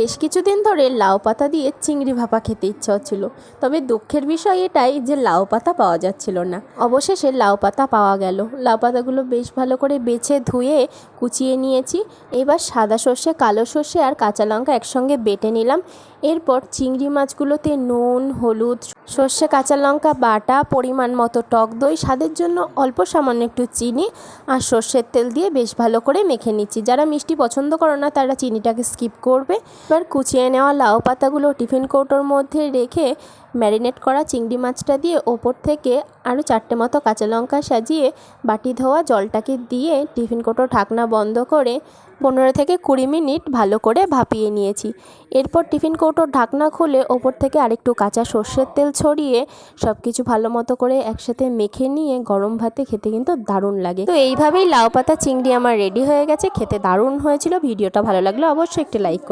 বেশ কিছুদিন ধরে লাউ পাতা দিয়ে চিংড়ি ভাপা খেতে ইচ্ছা হচ্ছিল। তবে দুঃখের বিষয় এটাই যে লাউ পাতা পাওয়া যাচ্ছিল না। অবশেষে লাউ পাতা পাওয়া গেল। লাউ পাতাগুলো বেশ ভালো করে বেছে ধুয়ে কুচিয়ে নিয়েছি। এবার সাদা সর্ষে, কালো সর্ষে আর কাঁচা লঙ্কা একসঙ্গে বেটে নিলাম। এরপর চিংড়ি মাছগুলোতে নুন, হলুদ সর্ষে, কাঁচা লঙ্কা, বাটা, পরিমাণ মতো টক দই, স্বাদের জন্য অল্প সামান্য একটু চিনি আর সর্ষের তেল দিয়ে বেশ ভালো করে মেখে নিচ্ছি। যারা মিষ্টি পছন্দ করো না, তারা চিনিটাকে স্কিপ করবে। এবার কুচিয়ে নেওয়া লাউ পাতাগুলো টিফিন কৌটোর মধ্যে রেখে ম্যারিনেট করা চিংড়ি মাছটা দিয়ে ওপর থেকে আরও চারটে মতো কাঁচা লঙ্কা সাজিয়ে বাটি ধোয়া জলটাকে দিয়ে টিফিন কৌটোর ঢাকনা বন্ধ করে পনেরো থেকে কুড়ি মিনিট ভালো করে ভাপিয়ে নিয়েছি। এরপর টিফিন কৌটোর ঢাকনা খুলে ওপর থেকে আরেকটু কাঁচা সর্ষের তেল ছড়িয়ে সব কিছু ভালো মতো করে একসাথে মেখে নিয়ে গরম ভাতে খেতে কিন্তু দারুণ লাগে। তো এইভাবেই লাউ পাতা চিংড়ি আমার রেডি হয়ে গেছে, খেতে দারুণ হয়েছিল। ভিডিওটা ভালো লাগলে অবশ্যই একটি লাইক